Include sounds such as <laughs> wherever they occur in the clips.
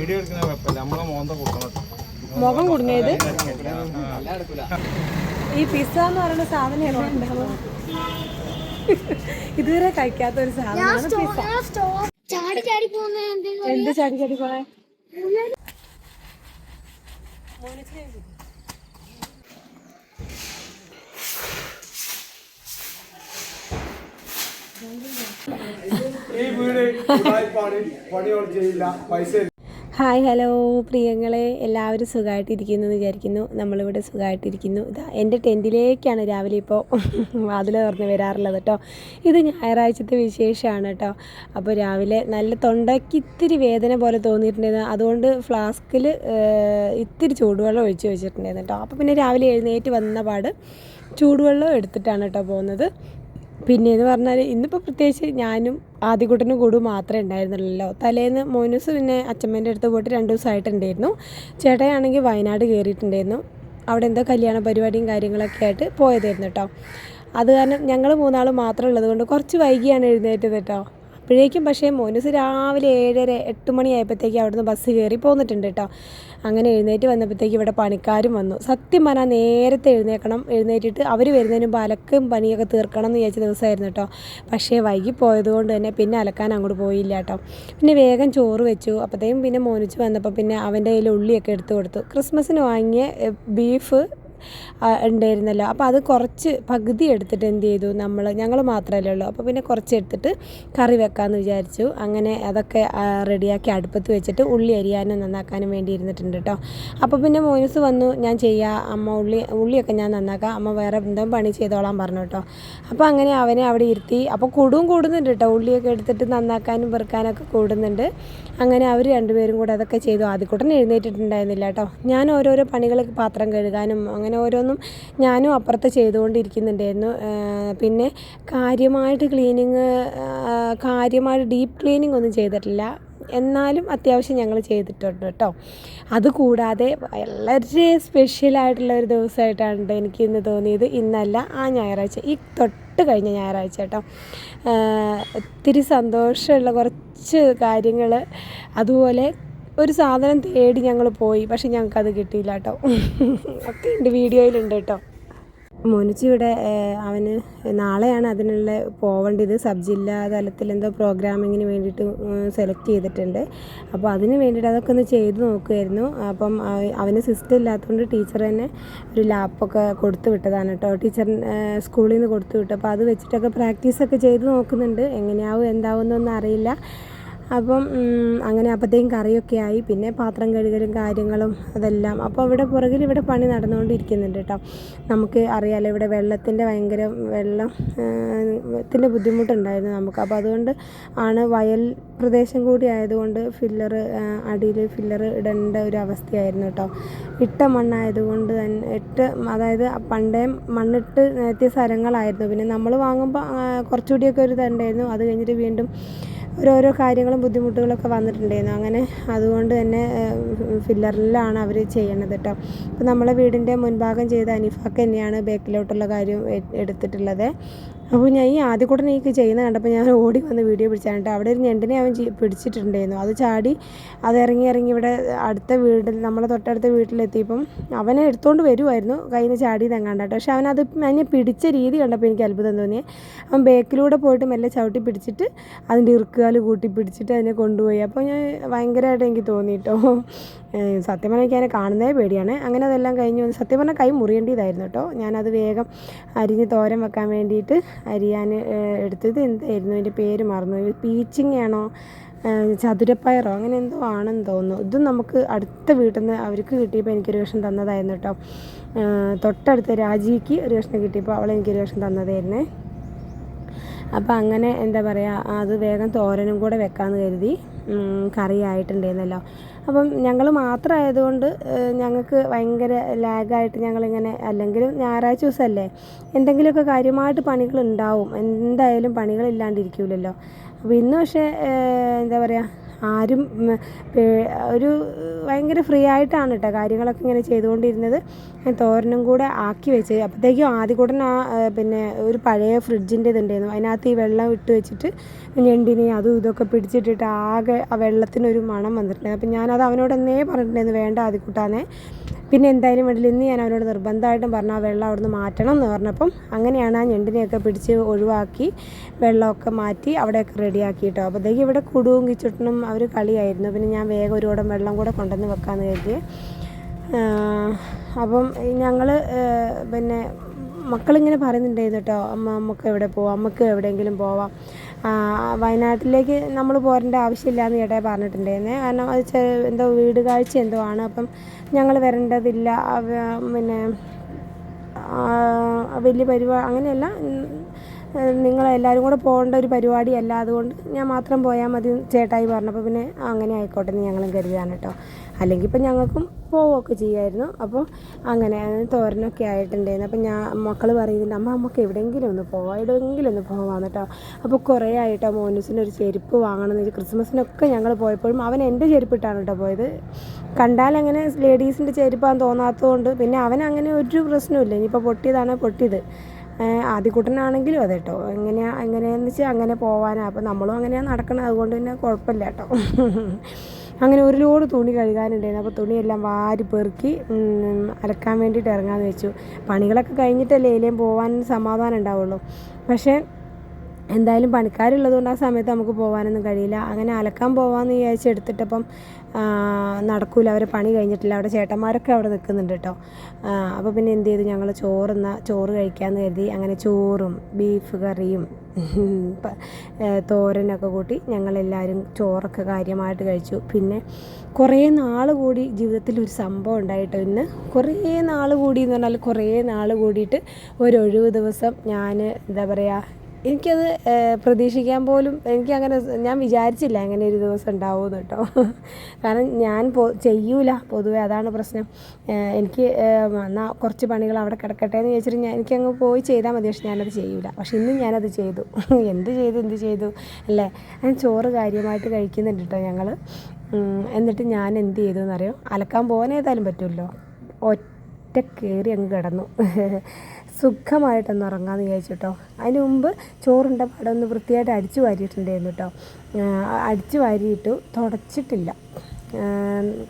Video എടുക്കുന്ന കുഴപ്പമില്ല. നമ്മളെ മോന്ത കൊടുക്കണം മുഖം കുടുങ്ങിയത്? ഈ പിസ്സ എന്ന് പറയുന്ന സാധനം എവിടെ ഉണ്ടാവുക? ഇതുവരെ കഴിക്കാത്ത ഒരു സാധനമാണ് പിസ്സ എന്ത് ചാടി ചാടി പോണേ? ഈ വീട് പണിയോട് ചെയ്യില്ല. പൈസ ഹായ് ഹലോ. പ്രിയങ്ങളെ എല്ലാവരും സുഖമായിട്ടിരിക്കുന്നു എന്ന് വിചാരിക്കുന്നു. നമ്മളിവിടെ സുഖമായിട്ടിരിക്കുന്നു. ഇതാ എന്റെ ടെന്റിലേക്കാണ് രാവിലെ ഇപ്പോൾ വാതിൽ തുറന്ന് വരാറുള്ളത് കേട്ടോ. ഇത് ഞായറാഴ്ചത്തെ വിശേഷമാണ് കേട്ടോ. അപ്പോൾ രാവിലെ നല്ല തൊണ്ടയ്ക്ക് ഇത്തിരി വേദന പോലെ തോന്നിയിട്ടുണ്ടായിരുന്നു. അതുകൊണ്ട് ഫ്ലാസ്കിൽ ഇത്തിരി ചൂടുവെള്ളം ഒഴിച്ച് വെച്ചിട്ടുണ്ടായിരുന്നു കേട്ടോ. അപ്പോൾ പിന്നെ രാവിലെ എഴുന്നേറ്റ് വന്ന പാട് ചൂടുവെള്ളം എടുത്തിട്ടാണ് കേട്ടോ പോകുന്നത്. പിന്നെ എന്ന് പറഞ്ഞാൽ ഇന്നിപ്പോൾ പ്രത്യേകിച്ച് ഞാനും ആദ്യകൂട്ടനും കൂടും മാത്രമേ ഉണ്ടായിരുന്നുള്ളൂ തലേന്ന് മോനൂസ് പിന്നെ അച്ഛമ്മേന്റെ അടുത്ത് പോയിട്ട് രണ്ട് ദിവസമായിട്ടുണ്ടായിരുന്നു ചേട്ടയാണെങ്കിൽ വയനാട് കയറിയിട്ടുണ്ടായിരുന്നു അവിടെ എന്തോ കല്യാണ പരിപാടിയും കാര്യങ്ങളൊക്കെ ആയിട്ട് പോയതായിരുന്നു കേട്ടോ അത് കാരണം ഞങ്ങൾ മൂന്നാൾ മാത്രം ഉള്ളത് കൊണ്ട് കുറച്ച് വൈകിയാണ് എഴുന്നേറ്റത് കേട്ടോ അപ്പോഴേക്കും പക്ഷേ മോനുസ് രാവിലെ ഏഴര എട്ട് മണിയായപ്പോഴത്തേക്ക് അവിടുന്ന് ബസ് കയറി പോന്നിട്ടുണ്ട് കേട്ടോ. അങ്ങനെ എഴുന്നേറ്റ് വന്നപ്പോഴത്തേക്ക് ഇവിടെ പണിക്കാരും വന്നു. സത്യം പറഞ്ഞാൽ നേരത്തെ എഴുന്നേക്കണം എഴുന്നേറ്റിട്ട് അവർ വരുന്നതിന് മുമ്പ് അലക്കും പണിയൊക്കെ തീർക്കണം എന്ന് വിചാരിച്ച ദിവസമായിരുന്നു കേട്ടോ. പക്ഷേ വൈകി പോയതുകൊണ്ട് തന്നെ പിന്നെ അലക്കാൻ അങ്ങോട്ട് പോയില്ല കേട്ടോ. പിന്നെ വേഗം ചോറ് വെച്ചു. അപ്പോഴത്തേക്കും പിന്നെ മോനിച്ച് വന്നപ്പോൾ പിന്നെ അവന്റെ കയ്യിൽ ഉള്ളിയൊക്കെ എടുത്തു കൊടുത്തു. ക്രിസ്മസിന് വാങ്ങിയ ബീഫ് ഉണ്ടായിരുന്നല്ലോ. അപ്പോൾ അത് കുറച്ച് പകുതി എടുത്തിട്ട് എന്ത് ചെയ്തു? നമ്മൾ ഞങ്ങൾ മാത്രമല്ലേ ഉള്ളൂ. അപ്പോൾ പിന്നെ കുറച്ച് എടുത്തിട്ട് കറി വെക്കാമെന്ന് വിചാരിച്ചു. അങ്ങനെ അതൊക്കെ റെഡിയാക്കി അടുപ്പത്ത് വെച്ചിട്ട് ഉള്ളി അരിയാനും നന്നാക്കാനും വേണ്ടി ഇരുന്നിട്ടുണ്ട് കേട്ടോ അപ്പോൾ പിന്നെ മോനസ് വന്നു ഞാൻ ചെയ്യാം. അമ്മ ഉള്ളി ഉള്ളിയൊക്കെ ഞാൻ നന്നാക്കാം. അമ്മ വേറെ എന്തോ പണി ചെയ്തോളാൻ പറഞ്ഞു കേട്ടോ അപ്പോൾ അങ്ങനെ അവനെ അവിടെ ഇരുത്തി അപ്പോൾ കൂടും കൂടുന്നുണ്ട് കേട്ടോ ഉള്ളിയൊക്കെ എടുത്തിട്ട് നന്നാക്കാനും വെറുക്കാനൊക്കെ കൂടുന്നുണ്ട്. അങ്ങനെ അവർ രണ്ടുപേരും കൂടെ അതൊക്കെ ചെയ്തു. ആദ്യക്കൂട്ടൻ എഴുന്നേറ്റിട്ടുണ്ടായിരുന്നില്ല കേട്ടോ ഞാൻ ഓരോരോ പണികൾ പാത്രം കഴുകാനും അങ്ങനെ ഓരോന്നും ഞാനും അപ്പുറത്ത് ചെയ്തുകൊണ്ടിരിക്കുന്നുണ്ടായിരുന്നു. പിന്നെ കാര്യമായിട്ട് ക്ലീനിങ് കാര്യമായിട്ട് ഡീപ്പ് ക്ലീനിങ് ഒന്നും ചെയ്തിട്ടില്ല. എന്നാലും അത്യാവശ്യം ഞങ്ങൾ ചെയ്തിട്ടുണ്ട് കേട്ടോ. അതുകൂടാതെ വളരെ സ്പെഷ്യലായിട്ടുള്ള ഒരു ദിവസമായിട്ടാണ് ട്ടോ എനിക്ക് ഇന്ന് തോന്നിയത്. ഇന്നല്ല ആ ഞായറാഴ്ച ഈ തൊട്ട് കഴിഞ്ഞ ഞായറാഴ്ച കേട്ടോ. ഒത്തിരി സന്തോഷമുള്ള കുറച്ച് കാര്യങ്ങൾ അതുപോലെ ഒരു സാധനം തേടി ഞങ്ങൾ പോയി പക്ഷെ അത് കിട്ടിയില്ല കേട്ടോ. ഒക്കെ ഉണ്ട് വീഡിയോയിലുണ്ട് കേട്ടോ. മോനിച്ചി ഇവിടെ അവന് നാളെയാണ് അതിനുള്ള പോവേണ്ടത്. സബ് ജില്ലാ തലത്തിൽ എന്തോ പ്രോഗ്രാമിങ്ങിന് വേണ്ടിയിട്ട് സെലക്ട് ചെയ്തിട്ടുണ്ട്. അപ്പോൾ അതിന് വേണ്ടിയിട്ട് അതൊക്കെ ഒന്ന് ചെയ്ത് നോക്കുമായിരുന്നു അപ്പം അവ- അവന് സിസ്റ്റം ഇല്ലാത്തതുകൊണ്ട് ടീച്ചർ തന്നെ ഒരു ലാപ്പൊക്കെ കൊടുത്തു വിട്ടതാണ് കേട്ടോ. ടീച്ചർ സ്കൂളിൽ നിന്ന് കൊടുത്തു വിട്ടു. അപ്പോൾ അത് വെച്ചിട്ടൊക്കെ പ്രാക്ടീസൊക്കെ ചെയ്ത് നോക്കുന്നുണ്ട്. എങ്ങനെയാവും എന്താവും എന്നൊന്നും അറിയില്ല. അപ്പം അങ്ങനെ അപ്പോഴത്തേക്കും കറിയൊക്കെ ആയി. പിന്നെ പാത്രം കഴുകലും കാര്യങ്ങളും അതെല്ലാം. അപ്പോൾ ഇവിടെ പുറകിൽ ഇവിടെ പണി നടന്നുകൊണ്ടിരിക്കുന്നുണ്ട് കേട്ടോ. നമുക്ക് അറിയാലോ ഇവിടെ വെള്ളത്തിന്റെ ഭയങ്കര വെള്ളം ത്തിന്റെ ബുദ്ധിമുട്ടുണ്ടായിരുന്നു നമുക്ക്. അപ്പോൾ അതുകൊണ്ട് ആണ് വയൽ പ്രദേശം കൂടി ആയതുകൊണ്ട് ഫില്ലർ അടിയിൽ ഫില്ലർ ഇടേണ്ട ഒരു അവസ്ഥയായിരുന്നു കേട്ടോ. ഇട്ട മണ്ണായതുകൊണ്ട് തന്നെ ഇട്ട് അതായത് പണ്ടേ മണ്ണിട്ട് നിരത്തിയ സ്ഥലങ്ങളായിരുന്നു. പിന്നെ നമ്മൾ വാങ്ങുമ്പോൾ കുറച്ചുകൂടിയൊക്കെ ഒരു തണ്ടായിരുന്നു. അത് കഴിഞ്ഞിട്ട് വീണ്ടും ഓരോരോ കാര്യങ്ങളും ബുദ്ധിമുട്ടുകളൊക്കെ വന്നിട്ടുണ്ടായിരുന്നു. അങ്ങനെ അതുകൊണ്ട് തന്നെ ഫില്ലറിലാണ് അവർ ചെയ്യണത് കേട്ടോ അപ്പോൾ നമ്മളെ വീടിന്റെ മുൻഭാഗം ചെയ്ത അനിഫാക്ക് തന്നെയാണ് ബാക്കിലോട്ടുള്ള കാര്യം എടുത്തിട്ടുള്ളത്. അപ്പോൾ ഞാൻ ഈ ആദ്യ കൂടെ എനിക്ക് ചെയ്യുന്ന കണ്ടപ്പോൾ ഞാൻ ഓടി വന്ന് വീഡിയോ പിടിച്ചാണ് അവിടെ ഒരു ഞണ്ടിനെ അവൻ പിടിച്ചിട്ടുണ്ടായിരുന്നു? അത് ചാടി അത് ഇറങ്ങി ഇറങ്ങി ഇവിടെ അടുത്ത വീട്ടിൽ നമ്മളെ തൊട്ടടുത്ത വീട്ടിലെത്തിയപ്പം അവനെ എടുത്തുകൊണ്ട് വരുമായിരുന്നു കയ്യിൽ നിന്ന് ചാടി തെങ്ങാണ്ട് പക്ഷെ അവനത് അതിനെ പിടിച്ച രീതി കണ്ടപ്പോൾ എനിക്ക് അത്ഭുതം തോന്നിയേ അവൻ ബേക്കിലൂടെ പോയിട്ട് മെല്ലെ ചവിട്ടി പിടിച്ചിട്ട് അതിന്റെ ഇറുക്കുകാൽ കൂട്ടി പിടിച്ചിട്ട് അതിനെ കൊണ്ടുപോയി. അപ്പോൾ ഞാൻ ഭയങ്കരമായിട്ട് എനിക്ക് തോന്നി കേട്ടോ. ഏഹ് സത്യം പറഞ്ഞാൽ എനിക്ക് അതിനെ കാണുന്നതേ പേടിയാണ്. അങ്ങനെ അതെല്ലാം കഴിഞ്ഞ് വന്ന് സത്യം പറഞ്ഞാൽ കൈ മുറിയേണ്ടതായിരുന്നു കേട്ടോ. ഞാനത് വേഗം അരിഞ്ഞ് തോരൻ വെക്കാൻ വേണ്ടിയിട്ട് അരിയാൻ എടുത്തത് എന്തായിരുന്നു? അതിന്റെ പേര് മറന്നു പീച്ചിങ് ആണോ? ചതുരപ്പയറോ? അങ്ങനെ എന്തോ ആണെന്ന് തോന്നുന്നു. ഇതും നമുക്ക് അടുത്ത വീട്ടിൽ നിന്ന് അവർക്ക് കിട്ടിയപ്പോൾ എനിക്കൊരു കഷ്ണം തന്നതായിരുന്നു കേട്ടോ. തൊട്ടടുത്ത രാജിക്ക് ഒരു കഷ്ണം കിട്ടിയപ്പോൾ അവൾ എനിക്കൊരു കഷ്ണം തന്നതായിരുന്നേ. അപ്പോൾ അങ്ങനെ എന്താ പറയുക അത് വേഗം തോരനും കൂടെ വെക്കാമെന്ന് കരുതി കറിയായിട്ടുണ്ടായിരുന്നല്ലോ അപ്പം ഞങ്ങൾ മാത്രമായതുകൊണ്ട് ഞങ്ങൾക്ക് ഭയങ്കര ലാഗായിട്ട് ഞങ്ങളിങ്ങനെ അല്ലെങ്കിലും ഞായറാഴ്ച ദിവസമല്ലേ എന്തെങ്കിലുമൊക്കെ കാര്യമായിട്ട് പണികൾ ഉണ്ടാവും എന്തായാലും പണികളില്ലാണ്ടിരിക്കില്ലല്ലോ അപ്പോൾ ഇന്ന് പക്ഷേ എന്താ പറയുക ആരും ഒരു ഭയങ്കര ഫ്രീ ആയിട്ടാണ് കേട്ടോ കാര്യങ്ങളൊക്കെ ഇങ്ങനെ ചെയ്തുകൊണ്ടിരുന്നത്. തോരനും കൂടെ ആക്കി വെച്ച് അപ്പോഴത്തേക്കും ആദ്യകൂടൻ ആ പിന്നെ ഒരു പഴയ ഫ്രിഡ്ജിന്റെ ഇതുണ്ടായിരുന്നു. അതിനകത്ത് ഈ വെള്ളം ഇട്ട് വെച്ചിട്ട് ഞണ്ടിനെ അതും ഇതൊക്കെ പിടിച്ചിട്ടിട്ട് ആകെ ആ വെള്ളത്തിനൊരു മണം വന്നിട്ടുണ്ട് അപ്പം ഞാനത് അവനോട് എന്നേ പറഞ്ഞിട്ടുണ്ടായിരുന്നു വേണ്ട ആദ്യക്കൂട്ടാന്നേ പിന്നെ എന്തായാലും വേണ്ടില്ല ഇന്ന് ഞാൻ അവനോട് നിർബന്ധമായിട്ടും പറഞ്ഞു ആ വെള്ളം അവിടുന്ന് മാറ്റണം എന്ന് പറഞ്ഞപ്പം അങ്ങനെയാണ് ആ ഞണ്ടിനെയൊക്കെ പിടിച്ച് ഒഴിവാക്കി വെള്ളമൊക്കെ മാറ്റി അവിടെയൊക്കെ റെഡിയാക്കി കേട്ടോ. അപ്പോഴത്തേക്ക് ഇവിടെ കുടുവും കിച്ചുട്ടനും അവർ കളിയായിരുന്നു. പിന്നെ ഞാൻ വേഗം ഒരു കുടം വെള്ളം കൂടെ കൊണ്ടുവന്ന് വെക്കാമെന്ന് കരുതി അപ്പം ഞങ്ങൾ പിന്നെ മക്കളിങ്ങനെ പറയുന്നുണ്ടായിരുന്നു കേട്ടോ അമ്മ നമുക്ക് എവിടെ പോവാം നമുക്ക് എവിടെയെങ്കിലും പോവാം. വയനാട്ടിലേക്ക് നമ്മൾ പോരേണ്ട ആവശ്യമില്ല എന്ന് ചേട്ടായി പറഞ്ഞിട്ടുണ്ടായിരുന്നേ. കാരണം അത് എന്തോ വീട് കാഴ്ച എന്തോ ആണ്. അപ്പം ഞങ്ങൾ വരേണ്ടതില്ല പിന്നെ വലിയ പരിപാടി അങ്ങനെയല്ല നിങ്ങളെല്ലാവരും കൂടെ പോകേണ്ട ഒരു പരിപാടിയല്ല അതുകൊണ്ട് ഞാൻ മാത്രം പോയാൽ മതി ചേട്ടായി പറഞ്ഞപ്പോൾ പിന്നെ അങ്ങനെ ആയിക്കോട്ടെ എന്ന് ഞങ്ങളും കരുതിയാണ് കേട്ടോ അല്ലെങ്കിൽ ഇപ്പം ഞങ്ങൾക്കും പോവുകയൊക്കെ ചെയ്യുമായിരുന്നു. അപ്പോൾ അങ്ങനെ തോരനൊക്കെ ആയിട്ടുണ്ടായിരുന്നു. അപ്പം ഞാൻ മക്കൾ പറയുന്നുണ്ട് അമ്മ നമുക്ക് എവിടെയെങ്കിലും ഒന്ന് പോവാം എവിടെയെങ്കിലും ഒന്ന് പോവാം കേട്ടോ അപ്പോൾ കുറേ ആയിട്ടോ മോനൂസിന് ഒരു ചെരുപ്പ് വാങ്ങണം എന്ന് വെച്ചാൽ ക്രിസ്മസിനൊക്കെ ഞങ്ങൾ പോയപ്പോഴും അവൻ എന്റെ ചെരുപ്പിട്ടാണ് കേട്ടോ പോയത്. കണ്ടാൽ അങ്ങനെ ലേഡീസിന്റെ ചെരുപ്പാന്ന് തോന്നാത്തതുകൊണ്ട് പിന്നെ അവൻ അങ്ങനെ ഒരു പ്രശ്നമില്ല ഇനിയിപ്പോൾ പൊട്ടിയതാണ് പൊട്ടിയത്. ആദ്യക്കൂട്ടനാണെങ്കിലും അതെ കേട്ടോ. എങ്ങനെയാണ് എങ്ങനെയാണെന്ന് വെച്ചാൽ അങ്ങനെ പോവാനാണ് അപ്പോൾ നമ്മളും അങ്ങനെയാണ് നടക്കണം അതുകൊണ്ട് തന്നെ കുഴപ്പമില്ല കേട്ടോ. അങ്ങനെ ഒരു ലോഡ് തുണി കഴുകാനുണ്ടായിരുന്നു. അപ്പോൾ തുണിയെല്ലാം വാരി പെറുക്കി അലക്കാൻ വേണ്ടിയിട്ട് ഇറങ്ങാമെന്ന് വെച്ചു. പണികളൊക്കെ കഴിഞ്ഞിട്ടല്ലേ ഇതിലേയും പോകാൻ സമാധാനം ഉണ്ടാവുള്ളൂ. പക്ഷേ എന്തായാലും പണിക്കാരുള്ളത് കൊണ്ട് ആ സമയത്ത് നമുക്ക് പോകാനൊന്നും കഴിയില്ല. അങ്ങനെ അലക്കാൻ പോകാമെന്ന് വിചാരിച്ച് എടുത്തിട്ടപ്പം നടക്കൂല. അവർ പണി കഴിഞ്ഞിട്ടില്ല. അവിടെ ചേട്ടന്മാരൊക്കെ അവിടെ നിൽക്കുന്നുണ്ട് കേട്ടോ അപ്പോൾ പിന്നെ എന്ത് ചെയ്തു? ഞങ്ങൾ ചോറുന്ന ചോറ് കഴിക്കാമെന്ന് കരുതി അങ്ങനെ ചോറും ബീഫ് കറിയും തോരനൊക്കെ കൂട്ടി ഞങ്ങളെല്ലാവരും ചോറൊക്കെ കാര്യമായിട്ട് കഴിച്ചു. പിന്നെ കുറേ നാൾ കൂടി ജീവിതത്തിൽ ഒരു സംഭവം ഉണ്ടായിട്ട് ഇന്ന്. കുറേ നാൾ കൂടി എന്ന് പറഞ്ഞാൽ കുറേ നാൾ കൂടിയിട്ട് ഒരു ഒഴിവ് ദിവസം ഞാൻ എന്താ പറയുക എനിക്കത് പ്രതീക്ഷിക്കാൻ പോലും എനിക്ക് അങ്ങനെ ഞാൻ വിചാരിച്ചില്ല അങ്ങനെ ഒരു ദിവസം ഉണ്ടാവുമെന്ന് കേട്ടോ. <laughs> കാരണം ഞാൻ പോ ചെയ്യൂല പൊതുവെ അതാണ് പ്രശ്നം. എനിക്ക് എന്നാൽ കുറച്ച് പണികൾ അവിടെ കിടക്കട്ടെ എന്ന് ചോദിച്ചിട്ട് ഞാൻ എനിക്കങ്ങ് പോയി ചെയ്താൽ മതി. പക്ഷെ ഞാനത് ചെയ്യൂല. പക്ഷെ ഇന്നും ഞാനത് ചെയ്തു. <laughs> എന്ത് ചെയ്തു എന്ത് ചെയ്തു അല്ലേ? ഞാൻ ചോറ് കാര്യമായിട്ട് കഴിക്കുന്നുണ്ട് കേട്ടോ ഞങ്ങൾ എന്നിട്ട് ഞാൻ എന്ത് ചെയ്തു എന്നറിയോ? അലക്കാൻ പോകാനേതായാലും പറ്റുമല്ലോ. ഒറ്റ കയറി അങ്ങ് കിടന്നു. <laughs> സുഖമായിട്ടൊന്ന് ഉറങ്ങാമെന്ന് വിചാരിച്ചു കേട്ടോ അതിന് മുമ്പ് ചോറിന്റെ പടം ഒന്ന് വൃത്തിയായിട്ട് അടിച്ചു വാരിയിട്ടുണ്ടായിരുന്നു കേട്ടോ അടിച്ചു വാരിയിട്ടു തുടച്ചിട്ടില്ല.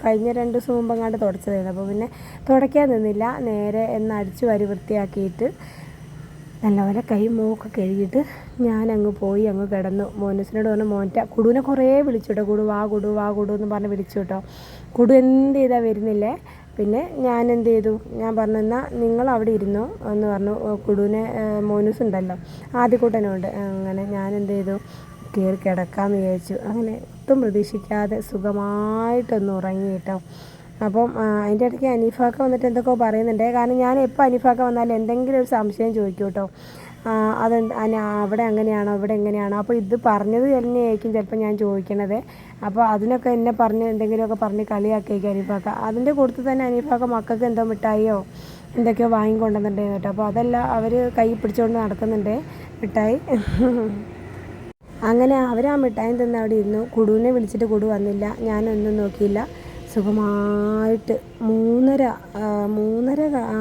കഴിഞ്ഞ രണ്ട് ദിവസം മുമ്പ് അങ്ങാണ്ട് തുടച്ചതായിരുന്നു. അപ്പോൾ പിന്നെ തുടയ്ക്കാൻ നിന്നില്ല. നേരെ എന്ന് അടിച്ചു വാരി വൃത്തിയാക്കിയിട്ട് നല്ലപോലെ കൈ മൂക്കെ കഴുകിയിട്ട് ഞാൻ അങ്ങ് പോയി അങ്ങ് കിടന്നു. മോനസിനോട് പറഞ്ഞു മോന്റ കുടുവിനെ കുറേ വിളിച്ചു കേട്ടോ കുടു വാ കുടു വാ കുടു എന്ന് പറഞ്ഞ് വിളിച്ചു കേട്ടോ കുടു എന്ത് ചെയ്താൽ വരുന്നില്ലേ? പിന്നെ ഞാൻ എന്ത് ചെയ്തു? ഞാൻ പറഞ്ഞു എന്നാൽ നിങ്ങൾ അവിടെ ഇരുന്നോ? എന്ന് പറഞ്ഞു. കുടുവിനെ മോനൂസ് ഉണ്ടല്ലോ ആദ്യക്കൂട്ടനുണ്ട് അങ്ങനെ ഞാൻ എന്ത് ചെയ്തു? കയറി കിടക്കാമെന്ന് വിചാരിച്ചു. അങ്ങനെ ഒട്ടും പ്രതീക്ഷിക്കാതെ സുഖമായിട്ടൊന്ന് ഉറങ്ങി കേട്ടോ. അപ്പം അതിന്റെ ഇടയ്ക്ക് അനീഫാക്ക വന്നിട്ട് എന്തൊക്കെയോ പറയുന്നുണ്ട്. കാരണം ഞാൻ എപ്പോൾ അനീഫാക്ക വന്നാലും എന്തെങ്കിലും ഒരു സംശയം ചോദിക്കും കേട്ടോ. അത് അവിടെ അങ്ങനെയാണോ? ഇവിടെ എങ്ങനെയാണോ? അപ്പോൾ ഇത് പറഞ്ഞത് തന്നെയായിരിക്കും ചിലപ്പോൾ ഞാൻ ചോദിക്കണത്. അപ്പോൾ അതിനൊക്കെ എന്നെ പറഞ്ഞ് എന്തെങ്കിലുമൊക്കെ പറഞ്ഞ് കളിയാക്കിയേക്കും അനീഫാക്ക അതിന്റെ കൂട്ടത്തിൽ തന്നെ അനീഫാക്ക മക്കൾക്ക് എന്തോ മിഠായിയോ എന്തൊക്കെയോ വാങ്ങിക്കൊണ്ടുവന്നിട്ടേ കേട്ടോ. അപ്പോൾ അതെല്ലാം അവർ കൈ പിടിച്ചുകൊണ്ട് നടക്കുന്നുണ്ട് മിഠായി. അങ്ങനെ അവർ ആ മിഠായി തിന്ന് അവിടെ ഇരുന്നു. കുടുവിനെ വിളിച്ചിട്ട് കുടു വന്നില്ല. ഞാനൊന്നും നോക്കിയില്ല. സുഖമായിട്ട് മൂന്നര മൂന്നര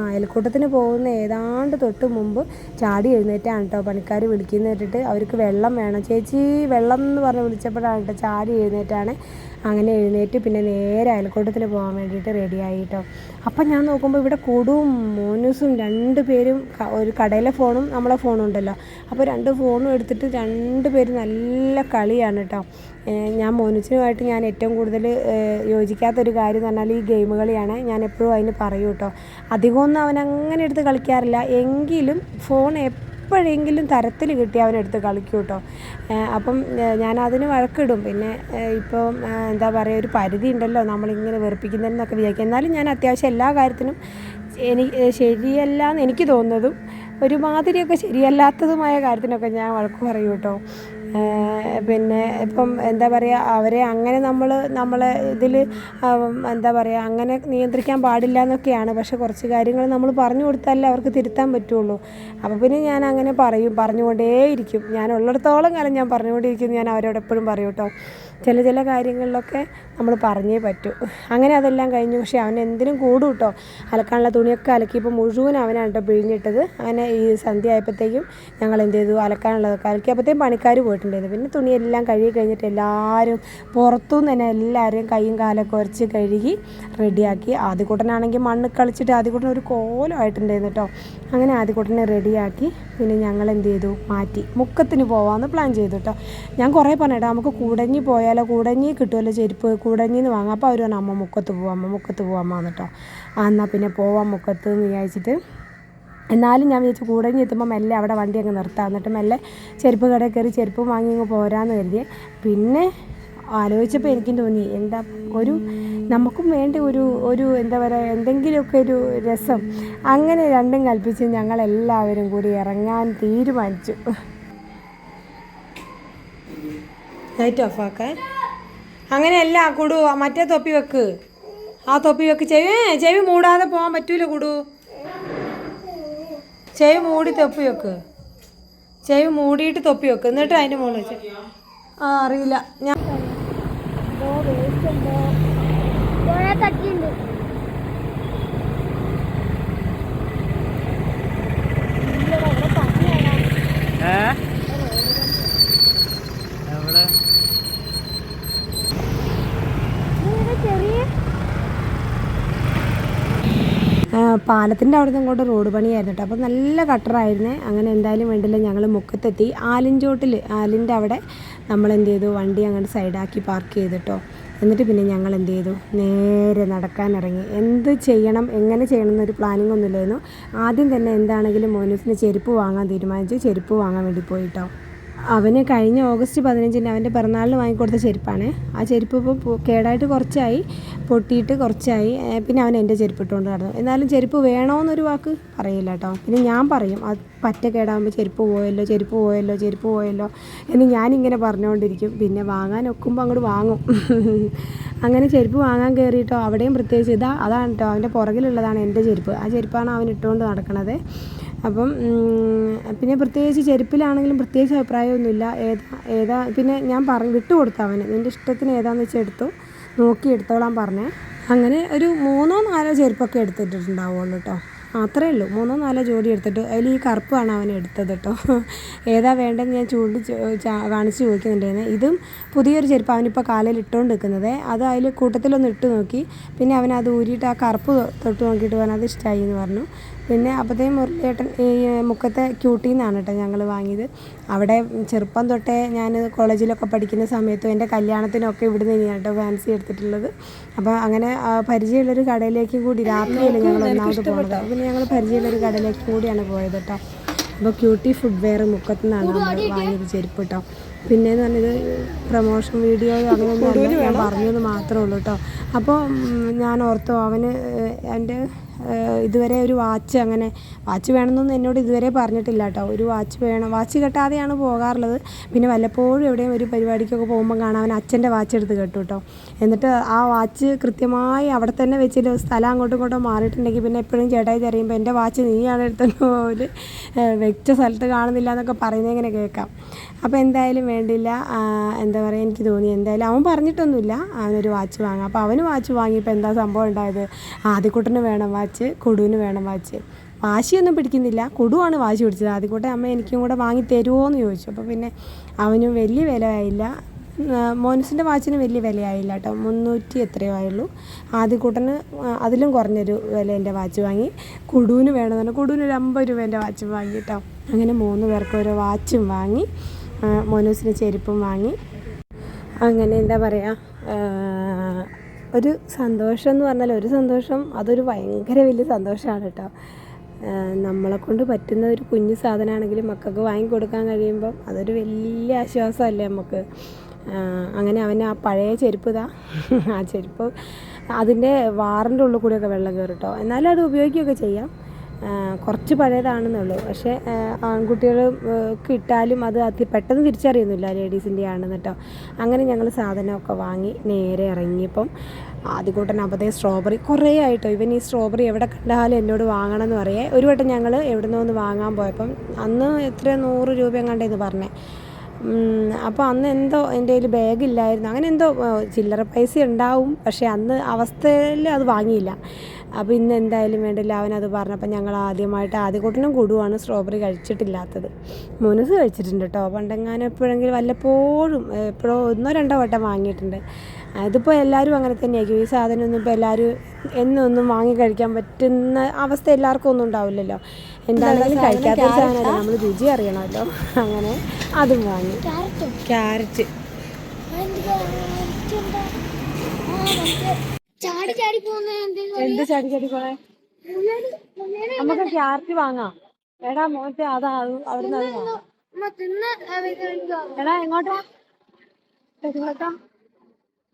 അയൽക്കൂട്ടത്തിന് പോകുന്ന ഏതാണ്ട് തൊട്ട് മുമ്പ് ചാടി എഴുന്നേറ്റാണ് കേട്ടോ പണിക്കാർ വിളിക്കുന്ന കേട്ടിട്ട് അവർക്ക് വെള്ളം വേണം. ചേച്ചി വെള്ളം എന്ന് പറഞ്ഞ് വിളിച്ചപ്പോഴാണ് കേട്ടോ ചാടി എഴുന്നേറ്റാണ്. അങ്ങനെ എഴുന്നേറ്റ് പിന്നെ നേരെ അയൽക്കൂട്ടത്തിൽ പോകാൻ വേണ്ടിയിട്ട് റെഡിയായി കേട്ടോ അപ്പം ഞാൻ നോക്കുമ്പോൾ ഇവിടെ കൊടുവും മോനൂസും രണ്ട് പേരും ഒരു കടയിലെ ഫോണും നമ്മളെ ഫോണും ഉണ്ടല്ലോ. അപ്പോൾ രണ്ട് ഫോണും എടുത്തിട്ട് രണ്ട് പേരും നല്ല കളിയാണ് കേട്ടോ ഞാൻ മോനുച്ചനുമായിട്ട് ഞാൻ ഏറ്റവും കൂടുതൽ യോജിക്കാത്തൊരു കാര്യം എന്ന് പറഞ്ഞാൽ ഈ ഗെയിം കളിയാണ്. ഞാൻ എപ്പോഴും അതിന് പറയും കേട്ടോ. അധികമൊന്നും അവൻ അങ്ങനെ എടുത്ത് കളിക്കാറില്ല. എങ്കിലും ഫോൺ എപ്പോഴെങ്കിലും തരത്തിൽ കിട്ടി അവനെടുത്ത് കളിക്കും കേട്ടോ. അപ്പം ഞാൻ അതിന് വഴക്കിടും. പിന്നെ ഇപ്പോൾ എന്താ പറയുക ഒരു പരിധി ഉണ്ടല്ലോ. നമ്മളിങ്ങനെ വെറുപ്പിക്കുന്നതെന്നൊക്കെ വിചാരിക്കും. എന്നാലും ഞാൻ അത്യാവശ്യം എല്ലാ കാര്യത്തിനും എനിക്ക് ശരിയല്ല എന്ന് എനിക്ക് തോന്നുന്നതും ഒരുമാതിരിയൊക്കെ ശരിയല്ലാത്തതുമായ കാര്യത്തിനൊക്കെ ഞാൻ വഴക്ക് പറയും കേട്ടോ. പിന്നെ ഇപ്പം എന്താ പറയുക അവരെ അങ്ങനെ നമ്മൾ നമ്മളെ ഇതിൽ എന്താ പറയുക അങ്ങനെ നിയന്ത്രിക്കാൻ പാടില്ല എന്നൊക്കെയാണ് പക്ഷെ കുറച്ച് കാര്യങ്ങൾ നമ്മൾ പറഞ്ഞു കൊടുത്താലേ അവർക്ക് തിരുത്താൻ പറ്റുള്ളൂ. അപ്പോൾ പിന്നെ ഞാൻ അങ്ങനെ പറയും പറഞ്ഞുകൊണ്ടേയിരിക്കും. ഞാൻ ഉള്ളിടത്തോളം കാലം ഞാൻ പറഞ്ഞുകൊണ്ടിരിക്കും ഞാൻ അവരോട് എപ്പോഴും പറയും കേട്ടോ ചില ചില കാര്യങ്ങളിലൊക്കെ നമ്മൾ പറഞ്ഞേ പറ്റൂ. അങ്ങനെ അതെല്ലാം കഴിഞ്ഞു. പക്ഷേ അവൻ എന്തിനും കൂടും കേട്ടോ. അലക്കാനുള്ള തുണിയൊക്കെ അലക്കിയപ്പോൾ മുഴുവൻ അവനാണ് കേട്ടോ പിഴിഞ്ഞിട്ടത്. അങ്ങനെ ഈ സന്ധ്യ ആയപ്പോഴത്തേക്കും ഞങ്ങൾ എന്ത് ചെയ്തു? അലക്കാനുള്ളതൊക്കെ അലക്കിയപ്പോഴത്തേക്കും പണിക്കാർ പോയിട്ടുണ്ടായിരുന്നു. പിന്നെ തുണിയെല്ലാം കഴുകി കഴിഞ്ഞിട്ട് എല്ലാവരും പുറത്തുനിന്ന് തന്നെ എല്ലാവരെയും കൈയും കാലൊക്കെ ഉരച്ച് കഴുകി റെഡിയാക്കി. ആദ്യക്കൂട്ടനാണെങ്കിൽ മണ്ണ് കളിച്ചിട്ട് ആദ്യക്കൂട്ടൻ ഒരു കോലമായിട്ടുണ്ടായിരുന്നു കേട്ടോ. അങ്ങനെ ആദ്യക്കൂട്ടനെ റെഡിയാക്കി പിന്നെ ഞങ്ങൾ എന്ത് ചെയ്തു മാറ്റി. മുക്കത്തിന് പോവാമെന്ന് പ്ലാൻ ചെയ്തു കേട്ടോ ഞാൻ കുറേ പറഞ്ഞിട്ടോ നമുക്ക് കുടഞ്ഞി പോയാലോ? കുടഞ്ഞി കിട്ടുമല്ലോ ചെരുപ്പ്? കുടഞ്ഞിന്ന് വാങ്ങാം. അപ്പോൾ അവർ പറഞ്ഞു അമ്മ മുക്കത്ത് പോവാം മുക്കത്ത് പോവാമെന്ന് കേട്ടോ എന്നാൽ പിന്നെ പോവാം മുക്കത്ത് എന്ന് വിചാരിച്ചിട്ട്. എന്നാലും ഞാൻ വിചാരിച്ചു കൂടഞ്ഞി എത്തുമ്പോൾ മെല്ലെ അവിടെ വണ്ടി അങ്ങ് നിർത്താം. എന്നിട്ട് മെല്ലെ ചെരുപ്പ് കടയിൽ കയറി ചെരുപ്പ് വാങ്ങി അങ്ങ് പോരാന്ന് കരുതി. പിന്നെ ആലോചിച്ചപ്പോൾ എനിക്കും തോന്നി എന്താ ഒരു നമുക്കും വേണ്ട ഒരു ഒരു എന്താ പറയുക എന്തെങ്കിലുമൊക്കെ ഒരു രസം. അങ്ങനെ രണ്ടും കൽപ്പിച്ച് ഞങ്ങളെല്ലാവരും കൂടി ഇറങ്ങാൻ തീരുമാനിച്ചു. ലൈറ്റ് ഓഫ് ആക്കാൻ. അങ്ങനെയല്ല കുടു മറ്റേ തൊപ്പി വെക്ക്. ആ തൊപ്പി വെക്ക്. ചെവി ചെവി മൂടാതെ പോകാൻ പറ്റൂല കുടു. ചെവി മൂടി തൊപ്പി വെക്ക്. ചെവി മൂടിയിട്ട് തൊപ്പി വെക്ക്. എന്നിട്ട് അതിന്റെ മുകളിൽ വെച്ച്. ആ അറിയില്ല. ഞാൻ കുറെ തട്ടിയുണ്ട്. ചെറിയ പാലത്തിന്റെ അവിടെ നിന്ന് ഇങ്ങോട്ട് റോഡ് പണിയായിരുന്നു കേട്ടോ. അപ്പോൾ നല്ല കട്ടറായിരുന്നേ അങ്ങനെ എന്തായാലും വേണ്ടില്ല ഞങ്ങൾ മുക്കത്തെത്തി. ആലിൻചോട്ടിൽ ആലിന്റെ അവിടെ നമ്മൾ എന്ത് ചെയ്തു? വണ്ടി അങ്ങോട്ട് സൈഡാക്കി പാർക്ക് ചെയ്തിട്ടോ എന്നിട്ട് പിന്നെ ഞങ്ങൾ എന്ത് ചെയ്തു? നേരെ നടക്കാനിറങ്ങി എന്ത് ചെയ്യണം? എങ്ങനെ ചെയ്യണം എന്നൊരു പ്ലാനിങ് ഒന്നുമില്ലായിരുന്നു ആദ്യം തന്നെ എന്താണെങ്കിലും മോനൂസിന് ചെരുപ്പ് വാങ്ങാൻ തീരുമാനിച്ചു. ചെരുപ്പ് വാങ്ങാൻ വേണ്ടി പോയിട്ടോ അവന് കഴിഞ്ഞ ഓഗസ്റ്റ് പതിനഞ്ചിന് അവന്റെ പിറന്നാളിന് വാങ്ങിക്കൊടുത്ത ചെരുപ്പാണ്. ആ ചെരുപ്പ് ഇപ്പോൾ കേടായിട്ട് കുറച്ചായി പൊട്ടിയിട്ട് കുറച്ചായി. പിന്നെ അവൻ എന്റെ ചെരുപ്പ് ഇട്ടുകൊണ്ട് നടന്നു. എന്നാലും ചെരുപ്പ് വേണമെന്നൊരു വാക്ക് പറയില്ല കേട്ടോ. പിന്നെ ഞാൻ പറയും അത് പറ്റ കേടാകുമ്പോൾ ചെരുപ്പ് പോയല്ലോ ചെരുപ്പ് പോയല്ലോ ചെരുപ്പ് പോയല്ലോ എന്ന് ഞാനിങ്ങനെ പറഞ്ഞുകൊണ്ടിരിക്കും. പിന്നെ വാങ്ങാൻ ഒക്കുമ്പോൾ അങ്ങോട്ട് വാങ്ങും. <laughs> അങ്ങനെ ചെരുപ്പ് വാങ്ങാൻ കയറിയിട്ടോ അവിടെയും പ്രത്യേകിച്ച് ഇതാ അതാണ് കേട്ടോ അവന്റെ പുറകിലുള്ളതാണ് എന്റെ ചെരുപ്പ്. ആ ചെരുപ്പാണ് അവൻ ഇട്ടുകൊണ്ട് നടക്കണത്. അപ്പം പിന്നെ പ്രത്യേകിച്ച് ചെരുപ്പിലാണെങ്കിലും പ്രത്യേകിച്ച് അഭിപ്രായമൊന്നുമില്ല. ഏതാ ഏതാ പിന്നെ ഞാൻ പറഞ്ഞു വിട്ടു കൊടുത്തു അവന്. നിന്റെ ഇഷ്ടത്തിന് ഏതാന്ന് വെച്ചാൽ എടുത്തു. നോക്കി എടുത്തോളാൻ പറഞ്ഞേ. അങ്ങനെ ഒരു മൂന്നോ നാലോ ചെരുപ്പൊക്കെ എടുത്തിട്ടുണ്ടാവുള്ളൂ കേട്ടോ അത്രേ ഉള്ളൂ. മൂന്നോ നാലോ ജോഡി എടുത്തിട്ട് അതിൽ ഈ കറുപ്പാണ് അവൻ എടുത്തത് കേട്ടോ ഏതാ വേണ്ടതെന്ന് ഞാൻ ചൂണ്ടി കാണിച്ച് ചോദിക്കുന്നുണ്ടായിരുന്നു. ഇതും പുതിയൊരു ചെരുപ്പ് അവനിപ്പോൾ കാലിൽ ഇട്ടുകൊണ്ട് നിൽക്കുന്നത് അത് അതിൽ കൂട്ടത്തിലൊന്ന് ഇട്ട് നോക്കി. പിന്നെ അവൻ അത് ഊരിയിട്ട് ആ കറുപ്പ് തൊട്ട് നോക്കിയിട്ട് അവൻ അത് ഇഷ്ടമായി എന്ന് പറഞ്ഞു. പിന്നെ അപ്പോഴത്തേക്കും മുരളിയേട്ടൻ ഈ മുക്കത്തെ ക്യൂട്ടി നിന്നാണ് കേട്ടോ ഞങ്ങൾ വാങ്ങിയത്. അവിടെ ചെറുപ്പം തൊട്ടേ ഞാൻ കോളേജിലൊക്കെ പഠിക്കുന്ന സമയത്തും എന്റെ കല്യാണത്തിനൊക്കെ ഇവിടുന്ന് തന്നെയാണ് കേട്ടോ ഫാൻസി എടുത്തിട്ടുള്ളത്. അപ്പോൾ അങ്ങനെ പരിചയമുള്ളൊരു കടയിലേക്ക് കൂടി രാത്രിയിൽ ഞങ്ങൾ ഒന്നാമത് പോകുന്നത് പിന്നെ ഞങ്ങൾ പരിചയമുള്ളൊരു കടയിലേക്ക് കൂടിയാണ് പോയത് കേട്ടോ. അപ്പോൾ ക്യൂട്ടി ഫുഡ് വെയർ മുക്കത്തു നിന്നാണ് നമ്മൾ വാങ്ങിയത് ചെരുപ്പ് കേട്ടോ പിന്നെയെന്ന് പറഞ്ഞത് പ്രൊമോഷൻ വീഡിയോ അങ്ങനെയൊന്നും ഞാൻ പറഞ്ഞത് മാത്രമേ ഉള്ളൂ കേട്ടോ അപ്പോൾ ഞാൻ ഓർത്തു അവന് എന്റെ ഇതുവരെ ഒരു വാച്ച് അങ്ങനെ വാച്ച് വേണമെന്നൊന്നും എന്നോട് ഇതുവരെ പറഞ്ഞിട്ടില്ല കേട്ടോ. ഒരു വാച്ച് വേണം. വാച്ച് കെട്ടാതെയാണ് പോകാറുള്ളത്. പിന്നെ വല്ലപ്പോഴും എവിടെയും ഒരു പരിപാടിക്കൊക്കെ പോകുമ്പോൾ കാണാൻ അവൻ അച്ഛന്റെ വാച്ച് എടുത്ത് കെട്ടു കേട്ടോ എന്നിട്ട് ആ വാച്ച് കൃത്യമായി അവിടെ തന്നെ വെച്ചിട്ട് സ്ഥലം അങ്ങോട്ടും ഇങ്ങോട്ടും മാറിയിട്ടുണ്ടെങ്കിൽ പിന്നെ എപ്പോഴും ചേട്ടായി അറിയുമ്പോൾ എന്റെ വാച്ച് നീയാണ് എടുത്തത് പോലെ. വെച്ച സ്ഥലത്ത് കാണുന്നില്ല എന്നൊക്കെ പറയുന്നത് ഇങ്ങനെ കേൾക്കാം. അപ്പോൾ എന്തായാലും വേണ്ടില്ല. എന്താ പറയുക എനിക്ക് തോന്നി. എന്തായാലും അവൻ പറഞ്ഞിട്ടൊന്നുമില്ല. അവനൊരു വാച്ച് വാങ്ങാം. അപ്പോൾ അവന് വാച്ച് വാങ്ങിയപ്പോൾ എന്താ സംഭവം ഉണ്ടായത്? ആദ്യക്കുട്ടന് വേണം വാച്ച് കൊടുവിന് വേണം വാച്ച്. വാശിയൊന്നും പിടിക്കുന്നില്ല. കൊടുവാണ് വാശി പിടിച്ചത്. ആദ്യക്കൂട്ടെ അമ്മ എനിക്കും കൂടെ വാങ്ങി തരുമോ എന്ന് ചോദിച്ചു. അപ്പോൾ പിന്നെ അവനും വലിയ വില ആയില്ല മോനസിന്റെ വാച്ചിന് വലിയ വിലയായില്ല കേട്ടോ. മുന്നൂറ്റി എത്രയോ ആയുള്ളൂ ആദ്യക്കൂട്ടന് അതിലും കുറഞ്ഞൊരു വില എന്റെ വാച്ച് വാങ്ങി. കുടുവിന് വേണമെന്ന് പറഞ്ഞാൽ കുടുവിന് ഒരു അമ്പത് രൂപ എന്റെ വാച്ച് വാങ്ങി കേട്ടോ. അങ്ങനെ മൂന്ന് പേർക്ക് ഓരോ വാച്ചും വാങ്ങി. മോനൂസിന് ചെരുപ്പും വാങ്ങി. അങ്ങനെ എന്താ പറയുക ഒരു സന്തോഷം എന്ന് പറഞ്ഞാൽ ഒരു സന്തോഷം അതൊരു ഭയങ്കര വലിയ സന്തോഷമാണ് കേട്ടോ. നമ്മളെ കൊണ്ട് പറ്റുന്ന ഒരു കുഞ്ഞു സാധനമാണെങ്കിലും മക്കൾക്ക് വാങ്ങിക്കൊടുക്കാൻ കഴിയുമ്പം അതൊരു വലിയ ആശ്വാസമല്ലേ നമുക്ക്. അങ്ങനെ അവൻ ആ പഴയ ചെരുപ്പ് ഇതാ. ആ ചെരുപ്പ് അതിന്റെ വാറിന്റെ ഉള്ളിൽ കൂടിയൊക്കെ വെള്ളം കയറിട്ടോ എന്നാലും അത് ഉപയോഗിക്കുകയൊക്കെ ചെയ്യാം. കുറച്ച് പഴയതാണെന്നുള്ളൂ. പക്ഷേ ആൺകുട്ടികൾ കിട്ടാലും അത് അതി പെട്ടെന്ന് തിരിച്ചറിയുന്നില്ല ലേഡീസിന്റെ ആണെന്ന് കേട്ടോ. അങ്ങനെ ഞങ്ങൾ സാധനമൊക്കെ വാങ്ങി നേരെ ഇറങ്ങിയപ്പം ആദ്യകൂട്ടൻ അപ്പത്തേ സ്ട്രോബെറി കുറേ ആയിട്ടോ. ഇവൻ ഈ സ്ട്രോബെറി എവിടെ കണ്ടാലും എന്നോട് വാങ്ങണം എന്ന് പറയേ. ഒരു വട്ടം ഞങ്ങൾ എവിടെ ഒന്ന് വാങ്ങാൻ പോയപ്പം അന്ന് എത്ര നൂറ് രൂപ എങ്ങാണ്ടെന്ന് പറഞ്ഞേ. അപ്പോൾ അന്ന് എന്തോ എന്റെ കയ്യിൽ ബാഗില്ലായിരുന്നു അങ്ങനെ എന്തോ ചില്ലറ പൈസ ഉണ്ടാവും. പക്ഷേ അന്ന് അവസ്ഥയിൽ അത് വാങ്ങിയില്ല. അപ്പോൾ ഇന്ന് എന്തായാലും വേണ്ടില്ല അത് പറഞ്ഞപ്പോൾ ഞങ്ങൾ ആദ്യമായിട്ട് ആദ്യകൂട്ടനും കൂടുവാണ് സ്ട്രോബെറി കഴിച്ചിട്ടില്ലാത്തത്. മുനസ് കഴിച്ചിട്ടുണ്ട് കേട്ടോ പണ്ടെങ്ങാനും എപ്പോഴെങ്കിലും വല്ലപ്പോഴും എപ്പോഴോ ഒന്നോ രണ്ടോ വട്ടം വാങ്ങിയിട്ടുണ്ട്. അതിപ്പോൾ എല്ലാവരും അങ്ങനെ തന്നെയായിരിക്കും. ഈ സാധനമൊന്നും ഇപ്പോൾ എല്ലാവരും എന്നൊന്നും വാങ്ങി കഴിക്കാൻ പറ്റുന്ന അവസ്ഥ എല്ലാവർക്കും ഒന്നും ഉണ്ടാവില്ലല്ലോ. എന്താണെങ്കിലും കഴിക്കാത്ത സാധനമല്ല? നമ്മൾ രുചി അറിയണമല്ലോ. അങ്ങനെ അതും വാങ്ങി. ക്യാരറ്റോ. ചാടി ചാടി പോകുന്ന എന്ത് ചാടി ചാടി പോണേ? നമുക്ക് ക്യാരറ്റ് വാങ്ങാം. എടാ മോട്ടെ അതാ അവിടുന്ന് അത് വാങ്ങാം എടാ എങ്ങോട്ടാ എങ്ങോട്ടാ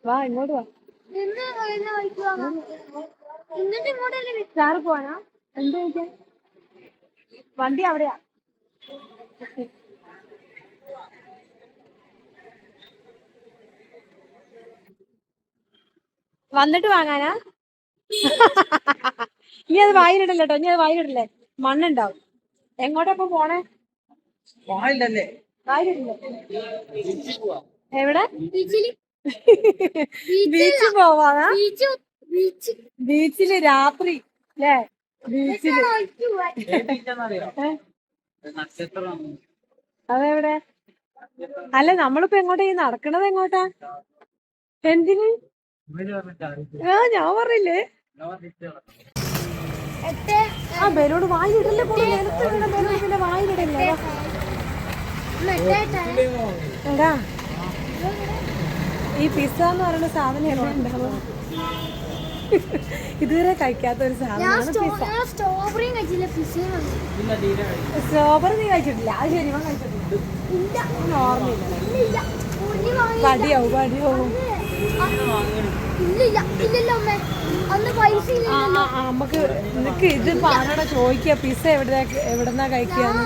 വാ ഇങ്ങോട്ട് വാ. ചാറ് പോവാനാ? എന്ത് വണ്ടി അവിടെയാ. വന്നിട്ട് വാങ്ങാനാ? ഇനി അത് വായിലിടല്ലേ കേട്ടോ ഇനി അത് വായിലിടല്ലേ മണ്ണുണ്ടാവും. എങ്ങോട്ടാ ഇപ്പൊ പോണേ വായിലല്ലേ വായിലിടില്ലേ എവിടെ? <laughs> ബീച്ചിൽ പോവാനാ? ബീച്ച് ബീച്ചിൽ രാത്രി അല്ലേ ബീച്ചിൽ? അതെവിടെ? അല്ല നമ്മളിപ്പോ എങ്ങോട്ടാ ഈ നടക്കണത് എങ്ങോട്ടാ? എന്തിന്? ആ ഞാൻ പറഞ്ഞില്ലേ? ആ ബലൂട് വായിലിടല്ലേ പോലും നിലത്ത് വീണ ബലൂൺ പിന്നെ വായിലിടല്ലേ? എന്താ ഈ പിസ്സ എന്ന് പറയുന്ന സാധനം ഇതുവരെ കഴിക്കാത്ത ഒരു സാധനം സാധനമാണ് പിസ്സ സ്ട്രോബറി നീ കഴിച്ചിട്ടില്ല. അത് ശരി ഇവൻ കഴിച്ചിട്ടില്ല. ഇല്ല ഓർമ്മയില്ല പടിയാവും പടിയാവും നമുക്ക് നിനക്ക് ഇത് പാനോടെ ചോദിക്ക? പിസ എവിടെ എവിടെന്നാ കഴിക്കാന്ന്?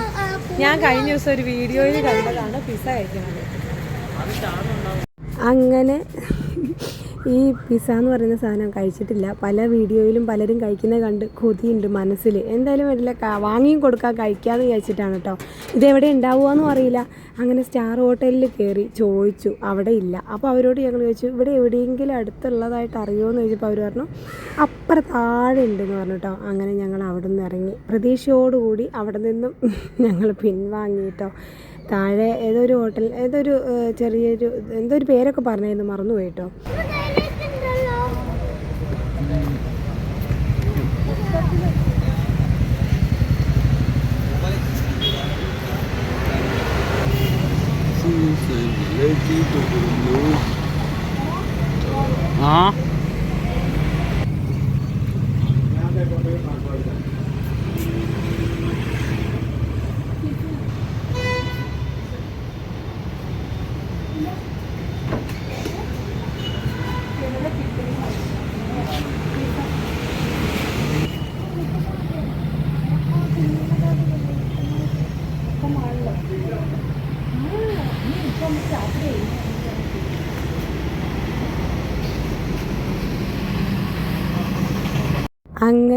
ഞാൻ കഴിഞ്ഞ ദിവസം ഒരു വീഡിയോയിൽ കണ്ടതാണ് പിസ കഴിക്കുന്നത് അങ്ങനെ ഈ പിസ എന്ന് പറയുന്ന സാധനം കഴിച്ചിട്ടില്ല. പല വീഡിയോയിലും പലരും കഴിക്കുന്നത് കണ്ട് കൊതിയുണ്ട് മനസ്സിൽ എന്തായാലും വരില്ല വാങ്ങിയും കൊടുക്കാൻ കഴിക്കാതെ വിചാരിച്ചിട്ടാണ് കേട്ടോ ഇതെവിടെ ഉണ്ടാവുകയെന്നും അറിയില്ല. അങ്ങനെ സ്റ്റാർ ഹോട്ടലിൽ കയറി ചോദിച്ചു അവിടെ ഇല്ല. അപ്പോൾ അവരോട് ഞങ്ങൾ ചോദിച്ചു ഇവിടെ എവിടെയെങ്കിലും അടുത്തുള്ളതായിട്ട് അറിയുമോ ചോദിച്ചപ്പോൾ അവർ പറഞ്ഞു അപ്പുറ താഴെ ഉണ്ടെന്ന് പറഞ്ഞു കേട്ടോ അങ്ങനെ ഞങ്ങൾ അവിടെ നിന്ന് ഇറങ്ങി. പ്രതീക്ഷയോടുകൂടി അവിടെ നിന്നും ഞങ്ങൾ പിൻവാങ്ങി കേട്ടോ താഴെ ഏതൊരു ഹോട്ടൽ ഏതൊരു ചെറിയൊരു എന്തോ ഒരു പേരൊക്കെ പറഞ്ഞായിരുന്നു മറന്നു പോയിട്ടോ? ആ?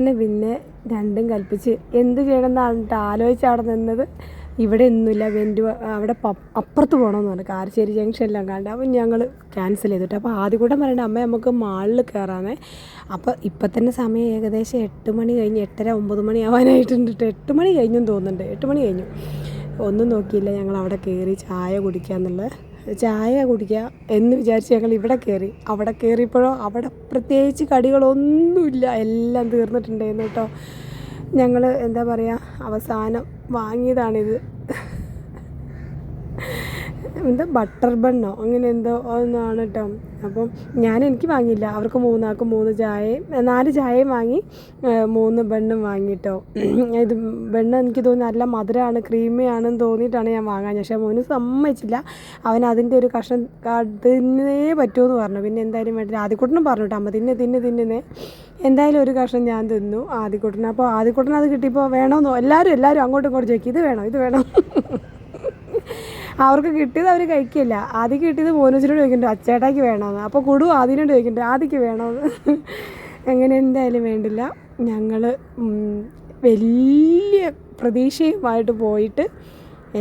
അങ്ങനെ പിന്നെ രണ്ടും കൽപ്പിച്ച് എന്ത് ചെയ്യണമെന്നാണ് കേട്ടോ ആലോചിച്ച് അവിടെ നിന്നത് ഇവിടെ ഒന്നുമില്ല വെന്റ് അവിടെ അപ്പുറത്ത് പോകണമെന്ന് പറഞ്ഞു. കാരശ്ശേരി ജംഗ്ഷനിലാണ് കണ്ട് അപ്പം ഞങ്ങൾ ക്യാൻസൽ ചെയ്തിട്ട് അപ്പോൾ ആദ്യം കൂടെ പറയണ്ട അമ്മ നമുക്ക് മാളിൽ കയറാമേ. അപ്പോൾ ഇപ്പം തന്നെ സമയം ഏകദേശം എട്ട് മണി കഴിഞ്ഞ് എട്ടര ഒമ്പത് മണി ആവാനായിട്ടുണ്ട് ട്ടോ. എട്ട് മണി കഴിഞ്ഞും തോന്നുന്നുണ്ട്. എട്ട് മണി കഴിഞ്ഞു. ഒന്നും നോക്കിയില്ല ഞങ്ങൾ അവിടെ കയറി ചായ കുടിക്കാന്നുള്ളത്. ചായ കുടിക്കുക എന്ന് വിചാരിച്ച് ഞങ്ങൾ ഇവിടെ കയറി. അവിടെ കയറിയപ്പോഴോ അവിടെ പ്രത്യേകിച്ച് കടികളൊന്നുമില്ല. എല്ലാം തീർന്നിട്ടുണ്ടായിരുന്നു കേട്ടോ. ഞങ്ങൾ എന്താ പറയുക അവസാനം വാങ്ങിയതാണിത്. എന്താ ബട്ടർ ബണ്ണോ അങ്ങനെ എന്തോ ഒന്നാണ് കേട്ടോ അപ്പം ഞാൻ എനിക്ക് വാങ്ങിയില്ല. അവർക്ക് മൂന്നാൾക്ക് മൂന്ന് ചായയും നാല് ചായയും വാങ്ങി മൂന്ന് ബണ്ണും വാങ്ങിയിട്ടോ ഇത് ബണ്ണ് എനിക്ക് തോന്നി നല്ല മധുരമാണ് ക്രീമിയാണെന്ന് തോന്നിയിട്ടാണ് ഞാൻ വാങ്ങാൻ പക്ഷേ മോന് സമ്മതിച്ചില്ല. അവൻ അതിന്റെ ഒരു കഷ്ണം തിന്നേ പറ്റുമെന്ന് പറഞ്ഞു. പിന്നെ എന്തായാലും വേണ്ടില്ല ആദ്യക്കുട്ടനും പറഞ്ഞു കേട്ടോ അമ്മ തിന്നെ തിന്നെ തിന്നുന്നേ. എന്തായാലും ഒരു കഷ്ണം ഞാൻ തിന്നു ആദ്യക്കൂട്ടന് അപ്പോൾ ആദ്യക്കുട്ടന് അത് കിട്ടിയപ്പോൾ വേണമെന്നോ എല്ലാവരും എല്ലാവരും അങ്ങോട്ടും ഇങ്ങോട്ടും ചോദിക്കും. ഇത് വേണോ? ഇത് വേണോ? <laughs> അവർക്ക് കിട്ടിയത് അവർ കഴിക്കില്ല. ആദ്യം കിട്ടിയത് മോനൂസിനോട് ചോദിക്കുന്നുണ്ട് അച്ചേട്ടാക്ക് വേണമെന്ന് അപ്പോൾ കുടു ആദ്യനോട് ചോദിക്കുന്നുണ്ട് ആദ്യക്ക് വേണമെന്ന് എങ്ങനെ <laughs> എന്തായാലും വേണ്ടില്ല. ഞങ്ങൾ വലിയ പ്രതീക്ഷയുമായിട്ട് പോയിട്ട്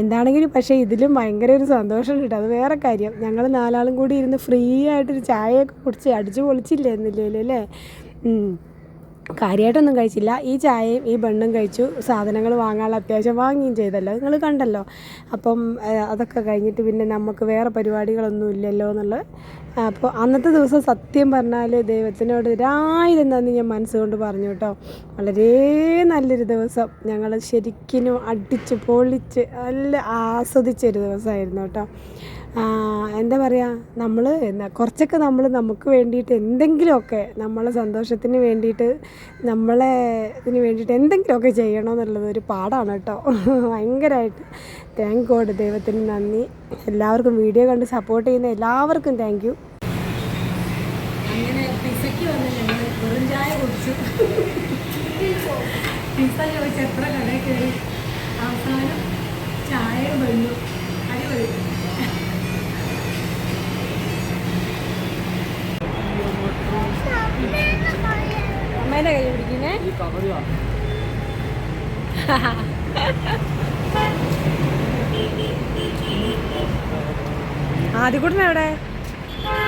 എന്താണെങ്കിലും പക്ഷേ ഇതിലും ഭയങ്കര ഒരു സന്തോഷം കിട്ടും. അത് വേറെ കാര്യം. ഞങ്ങൾ നാലാളും കൂടി ഇരുന്ന് ഫ്രീ ആയിട്ടൊരു ചായയൊക്കെ കുടിച്ച് അടിച്ചു പൊളിച്ചില്ലേ അല്ലേ. കാര്യമായിട്ടൊന്നും കഴിച്ചില്ല. ഈ ചായയും ഈ ബണ്ണും കഴിച്ചു. സാധനങ്ങൾ വാങ്ങാനുള്ള അത്യാവശ്യം വാങ്ങുകയും ചെയ്തല്ലോ. നിങ്ങൾ കണ്ടല്ലോ. അപ്പം അതൊക്കെ കഴിഞ്ഞിട്ട് പിന്നെ നമുക്ക് വേറെ പരിപാടികളൊന്നും ഇല്ലല്ലോ എന്നുള്ളത് അപ്പോൾ അന്നത്തെ ദിവസം സത്യം പറഞ്ഞാൽ ദൈവത്തിനോട് ഒരായിരം ഞാൻ മനസ്സുകൊണ്ട് പറഞ്ഞു കേട്ടോ. വളരെ നല്ലൊരു ദിവസം. ഞങ്ങൾ ശരിക്കും അടിച്ച് പൊളിച്ച് നല്ല ആസ്വദിച്ചൊരു ദിവസമായിരുന്നു കേട്ടോ. എന്താ പറയുക നമ്മൾ കുറച്ചൊക്കെ നമ്മൾ നമുക്ക് വേണ്ടിയിട്ട് എന്തെങ്കിലുമൊക്കെ നമ്മളെ സന്തോഷത്തിന് വേണ്ടിയിട്ട് നമ്മളെ ഇതിന് വേണ്ടിയിട്ട് എന്തെങ്കിലുമൊക്കെ ചെയ്യണമെന്നുള്ളത് ഒരു പാടാണ് കേട്ടോ. ഭയങ്കരമായിട്ട് താങ്ക് ഗോഡ് ദൈവത്തിന് നന്ദി. എല്ലാവർക്കും വീഡിയോ കണ്ട് സപ്പോർട്ട് ചെയ്യുന്ന എല്ലാവർക്കും താങ്ക് യു അങ്ങനെ പിസയ്ക്ക് പിസ ചോദിച്ച് എത്ര കടയിൽ കയറി? അവസാനം ചായ വന്നു. അമ്മേന്റെ കൈ പിടിക്കുന്നേ. ആദ്യക്കൂട്ടൻ എവിടെ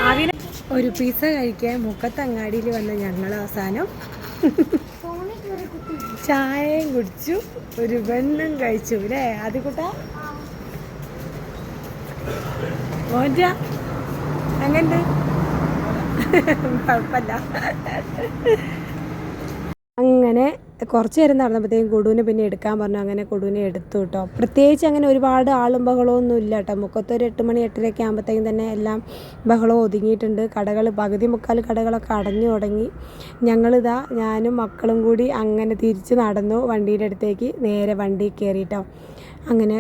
ആദ്യം ഒരു പീസ കഴിക്കാൻ മുക്കത്തങ്ങാടിയിൽ വന്ന ഞങ്ങൾ അവസാനം ചായയും കുടിച്ചു ഒരു വെണ്ണും കഴിച്ചു. അല്ലേ ആദ്യക്കൂട്ട മോജ എങ്ങനെ കുഴപ്പമില്ല. അങ്ങനെ കുറച്ച് നേരം നടന്നപ്പോഴത്തേക്കും കൊടുവിനെ പിന്നെ എടുക്കാൻ പറഞ്ഞു. അങ്ങനെ കൊടുവിനെ എടുത്തു കേട്ടോ. പ്രത്യേകിച്ച് അങ്ങനെ ഒരുപാട് ആളും ബഹളവും ഒന്നും ഇല്ല കേട്ടോ. മുക്കത്തൊരു എട്ട് മണി എട്ടരയൊക്കെ ആകുമ്പോഴത്തേക്കും തന്നെ എല്ലാം ബഹളവും ഒതുങ്ങിയിട്ടുണ്ട്. കടകൾ പകുതി മുക്കാൽ കടകളൊക്കെ അടഞ്ഞു തുടങ്ങി. ഞങ്ങളിതാ ഞാനും മക്കളും കൂടി അങ്ങനെ തിരിച്ച് നടന്നു വണ്ടിയുടെ അടുത്തേക്ക് നേരെ വണ്ടി കയറിയിട്ടോ അങ്ങനെ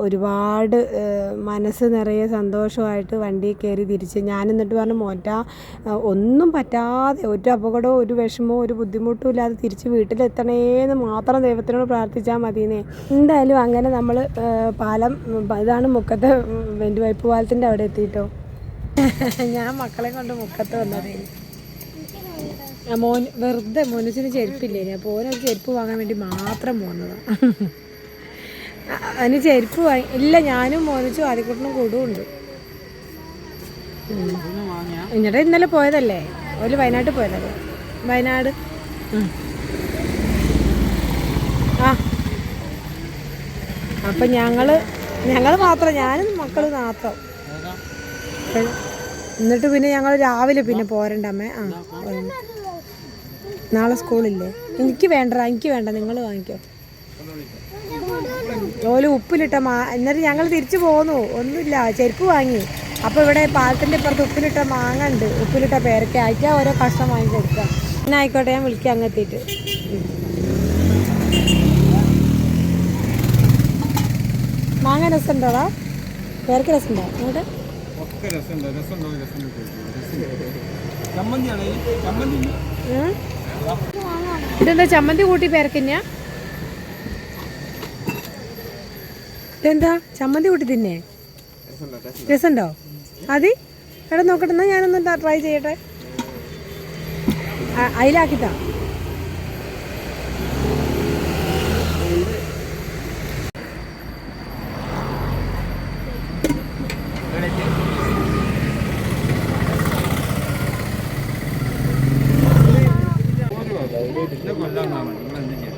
ഒരുപാട് മനസ്സ് നിറയെ സന്തോഷമായിട്ട് വണ്ടി കയറി തിരിച്ച് ഞാൻ എന്നിട്ട് പറഞ്ഞു മോറ്റ ഒന്നും പറ്റാതെ ഒരു അപകടമോ ഒരു വിഷമമോ ഒരു ബുദ്ധിമുട്ടും ഇല്ലാതെ തിരിച്ച് വീട്ടിലെത്തണേന്ന് മാത്രം ദൈവത്തിനോട് പ്രാർത്ഥിച്ചാൽ മതിയെന്നേ. എന്തായാലും അങ്ങനെ നമ്മൾ പാലം ഇതാണ് മുക്കത്തെ വെന്റ് വൈപ്പ് പാലത്തിന്റെ അവിടെ എത്തിയിട്ടോ? <laughs> ഞാൻ മക്കളെ കൊണ്ട് മുക്കത്ത് വന്നതേ. മോൻ വെറുതെ മോനച്ചിന് ചെരുപ്പില്ലേ അപ്പോൾ ഓനൊരു ചെരുപ്പ് വാങ്ങാൻ വേണ്ടി മാത്രം പോകുന്നതാണ് <laughs> അതിന് ചെരുപ്പ് വാങ്ങി ഇല്ല ഞാനും മോനിച്ചും ആദ്യക്കൂട്ടിനും കൂടുമുണ്ട് എന്നിട്ട് ഇന്നലെ പോയതല്ലേ? ഒരു വയനാട്ടിൽ പോയതല്ലേ? വയനാട്. ആ. അപ്പം ഞങ്ങൾ ഞങ്ങൾ മാത്രം ഞാനും മക്കൾ മാത്രം. എന്നിട്ട് പിന്നെ ഞങ്ങൾ രാവിലെ പിന്നെ പോരണ്ടമ്മേ ആ. നാളെ സ്കൂളില്ലേ? എനിക്ക് വേണ്ട എനിക്ക് വേണ്ട നിങ്ങൾ വാങ്ങിക്കോ. ഓൽ ഉപ്പിലിട്ട മാ എന്നിട്ട് ഞങ്ങൾ തിരിച്ചു പോന്നു. ഒന്നുമില്ല ചെരുപ്പ് വാങ്ങി. അപ്പോൾ ഇവിടെ പാലത്തിന്റെ ഇപ്പുറത്ത് ഉപ്പിലിട്ട മാങ്ങ ഉണ്ട്. ഉപ്പിലിട്ട പേരക്ക. അയച്ചാൽ ഓരോ കഷ്ണം വാങ്ങി കൊടുക്കാം. പിന്നെ ആയിക്കോട്ടെ ഞാൻ വിളിക്കാം അങ്ങ് എത്തിയിട്ട് ഉം. മാങ്ങ രസമുണ്ടോടാ? പേരക്ക രസമുണ്ടോ? അങ്ങോട്ട്. ഇതെന്താ ചമ്മന്തി കൂട്ടി പേരക്കഞ്ഞ ഇതെന്താ? ചമ്മന്തി കൂട്ടി തിന്നേ? രസമുണ്ടോ? അതി എടാ നോക്കട്ടെ എന്നാ ഞാനൊന്ന് ട്രൈ ചെയ്യട്ടെ? അതിലാക്കിട്ടാ അതിലാക്കിത്താ കൊല്ലാൻ കാണാം. നിങ്ങൾ എന്ത് ചെയ്യും?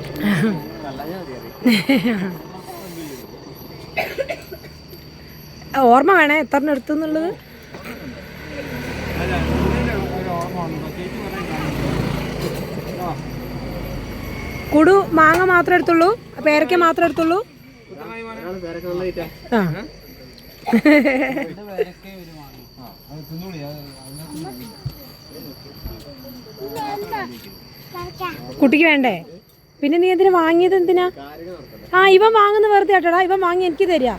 ഓർമ്മ വേണേ? എത്ര എടുത്തു എന്നുള്ളത്? കുടു മാങ്ങ മാത്രമേ എടുത്തുള്ളൂ. പേരക്ക മാത്രമേ എടുത്തുള്ളൂ. ആ. കുട്ടിക്ക് വേണ്ടേ? പിന്നെ നീ എന്തിനാ വാങ്ങിയത് എന്തിനാ? ആ ഇവൻ വാങ്ങുന്ന വെറുതെ ആട്ടോടാ ഇവൻ വാങ്ങി എനിക്ക് തരാ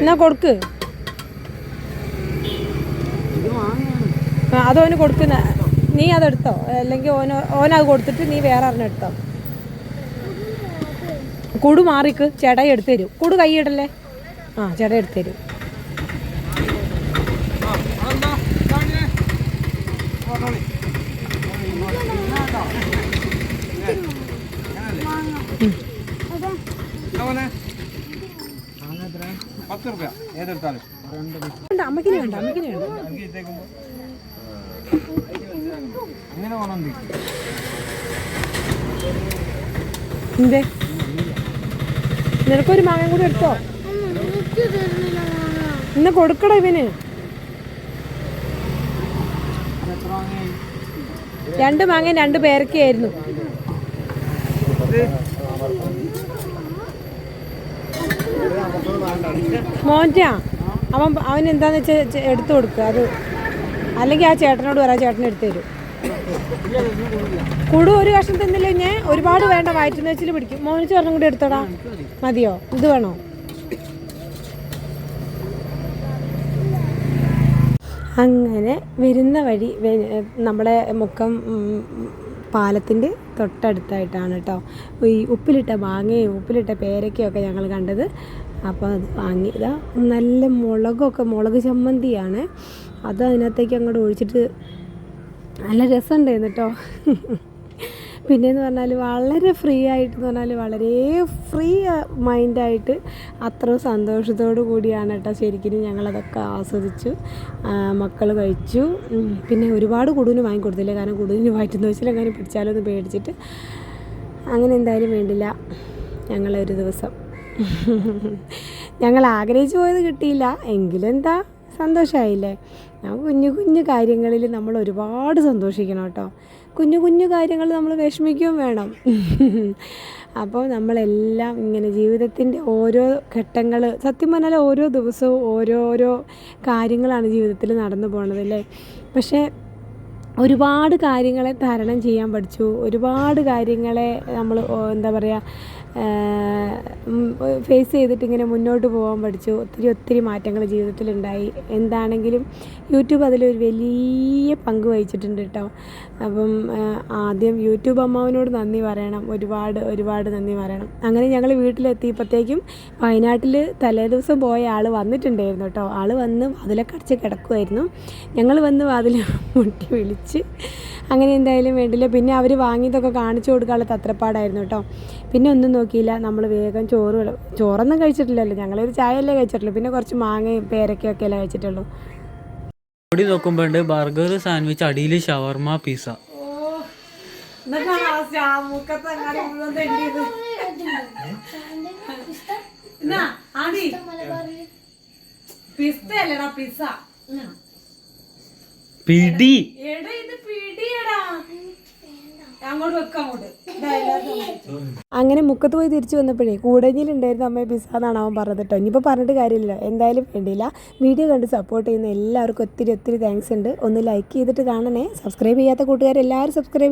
എന്നാ കൊടുക്ക്. ആ, അതോന് കൊടുക്കുന്ന നീ അതെടുത്തോ. അല്ലെങ്കിൽ ഓന ഓനത് കൊടുത്തിട്ട് നീ വേറെ അറിഞ്ഞ എടുത്തോ. കുടു മാറിക്ക്. ചേട്ടായി എടുത്തു തരും. കുടു ഇടല്ലേ ആ ചേട്ടായി എടുത്തു തരും ആ, അതെന്താ? ഇതാ ഇങ്ങനെ. പറഞ്ഞോളി. എന്താ മോനെ പത്ത് റുപ്യ ഏതെടുത്താലും അമ്മക്കിനെ അമ്മക്കിനെ അങ്ങനെ വേണം എന്തേ? നിനക്കൊരു മാങ്ങ കൂടി എടുത്തോ? ഇന്ന് കൊടുക്കട ഇവന്. രണ്ട് മാങ്ങ രണ്ട് പേരൊക്കെയായിരുന്നു മോന്റെ അവൻ അവൻ എന്താന്ന് വെച്ചാൽ എടുത്തു കൊടുക്കുക അത് അല്ലെങ്കിൽ ആ ചേട്ടനോട് പറയാം ചേട്ടൻ എടുത്തു തരും. കുടു ഒരു കഷ്ണം തന്നില്ലേ ഞാൻ ഒരുപാട് വേണ്ട വയറ്റുന്ന വെച്ചിൽ പിടിക്കും. മോനിച്ച് ചേട്ടനും കൂടി എടുത്തോടാ. മതിയോ? ഇത് വേണോ? അങ്ങനെ വരുന്ന വഴി നമ്മുടെ മുക്കം പാലത്തിന്റെ തൊട്ടടുത്തായിട്ടാണ് കേട്ടോ ഈ ഉപ്പിലിട്ട മാങ്ങയും ഉപ്പിലിട്ട പേരയ്ക്കയും ഒക്കെ ഞങ്ങൾ കണ്ടത്. അപ്പോൾ അത് വാങ്ങി. ഇതാ നല്ല മുളകൊക്കെ മുളക് ചമ്മന്തിയാണ്. അത് അതിനകത്തേക്ക് അങ്ങോട്ട് ഒഴിച്ചിട്ട് നല്ല രസമുണ്ടായിരുന്നു കേട്ടോ. പിന്നെയെന്ന് പറഞ്ഞാൽ വളരെ ഫ്രീ ആയിട്ട് എന്ന് പറഞ്ഞാൽ വളരെ ഫ്രീ മൈൻഡായിട്ട് അത്ര സന്തോഷത്തോടു കൂടിയാണ് കേട്ടോ ശരിക്കും ഞങ്ങളതൊക്കെ ആസ്വദിച്ചു. മക്കൾ കഴിച്ചു. പിന്നെ ഒരുപാട് കുടുവിന് വാങ്ങിക്കൊടുത്തില്ല കാരണം കുടുവിന് വയറ്റുന്ന വെച്ചാൽ അങ്ങനെ പിടിച്ചാലോ എന്ന് പേടിച്ചിട്ട് അങ്ങനെ എന്തായാലും വേണ്ടില്ല. ഞങ്ങളൊരു ദിവസം. <laughs> ഞങ്ങൾ ആഗ്രഹിച്ചു പോയത് കിട്ടിയില്ല. എങ്കിലെന്താ? സന്തോഷമായില്ലേ ആ കുഞ്ഞു കുഞ്ഞു കാര്യങ്ങളിൽ നമ്മൾ ഒരുപാട് സന്തോഷിക്കണം കേട്ടോ. കുഞ്ഞു കുഞ്ഞു കാര്യങ്ങൾ നമ്മൾ വിഷമിക്കുകയും വേണം. <laughs> അപ്പോൾ നമ്മളെല്ലാം ഇങ്ങനെ ജീവിതത്തിന്റെ ഓരോ ഘട്ടങ്ങൾ സത്യം പറഞ്ഞാൽ ഓരോ ദിവസവും ഓരോരോ കാര്യങ്ങളാണ് ജീവിതത്തിൽ നടന്നു പോണത് അല്ലേ? പക്ഷേ ഒരുപാട് കാര്യങ്ങളെ തരണം ചെയ്യാൻ പഠിച്ചു. ഒരുപാട് കാര്യങ്ങളെ നമ്മൾ എന്താ പറയുക ഫേസ് ചെയ്തിട്ട് ഇങ്ങനെ മുന്നോട്ട് പോകാൻ പഠിച്ചു. ഒത്തിരി ഒത്തിരി മാറ്റങ്ങൾ ജീവിതത്തിലുണ്ടായി. എന്താണെങ്കിലും യൂട്യൂബ് അതിലൊരു വലിയ പങ്ക് വഹിച്ചിട്ടുണ്ട് കേട്ടോ. അപ്പം ആദ്യം യൂട്യൂബ് അമ്മാവിനോട് നന്ദി പറയണം. ഒരുപാട് ഒരുപാട് നന്ദി പറയണം. അങ്ങനെ ഞങ്ങൾ വീട്ടിലെത്തിയപ്പോഴത്തേക്കും വയനാട്ടിൽ തലേദിവസം പോയ ആൾ വന്നിട്ടുണ്ടായിരുന്നു കേട്ടോ ആൾ വന്ന് വാതിലൊക്കെ കിടക്കുമായിരുന്നു ഞങ്ങൾ വന്ന് വാതിൽ <laughs> മുട്ടി വിളിച്ച് അങ്ങനെ എന്തായാലും വേണ്ടില്ല. പിന്നെ അവർ വാങ്ങിയതൊക്കെ കാണിച്ചു കൊടുക്കാനുള്ള തത്രപ്പാടായിരുന്നു കേട്ടോ പിന്നെ ഒന്നും നോക്കിയില്ല. നമ്മൾ വേഗം ചോറ് ചോറൊന്നും കഴിച്ചിട്ടില്ലല്ലോ. ഞങ്ങളൊരു ചായയല്ലേ കഴിച്ചിട്ടുള്ളൂ. പിന്നെ കുറച്ച് മാങ്ങയും പേരക്കയൊക്കെ അല്ലേ കഴിച്ചിട്ടുള്ളൂ. കൂടി നോക്കുമ്പോണ്ട് ബർഗർ സാൻഡ്വിച്ച് അടിയിൽ ഷവർമ പിസ പിടി. പിടിയടാ. അങ്ങോട്ട് വെക്കാം അങ്ങോട്ട്. <laughs> അങ്ങനെ മുക്കത്ത് പോയി തിരിച്ചു വന്നപ്പോഴേ കൂടഞ്ഞിലുണ്ടായിരുന്ന അമ്മയെ പിസ്സ എന്നാണ് അവൻ പറഞ്ഞത് കേട്ടോ. ഇനിയിപ്പോൾ പറഞ്ഞിട്ട് കാര്യമില്ല എന്തായാലും വേണ്ടിയില്ല. വീഡിയോ കണ്ട് സപ്പോർട്ട് ചെയ്യുന്ന എല്ലാവർക്കും ഒത്തിരി ഒത്തിരി താങ്ക്സ് ഉണ്ട്. ഒന്ന് ലൈക്ക് ചെയ്തിട്ട് കാണണേ. സബ്സ്ക്രൈബ് ചെയ്യാത്ത കൂട്ടുകാരെല്ലാവരും സബ്സ്ക്രൈബ്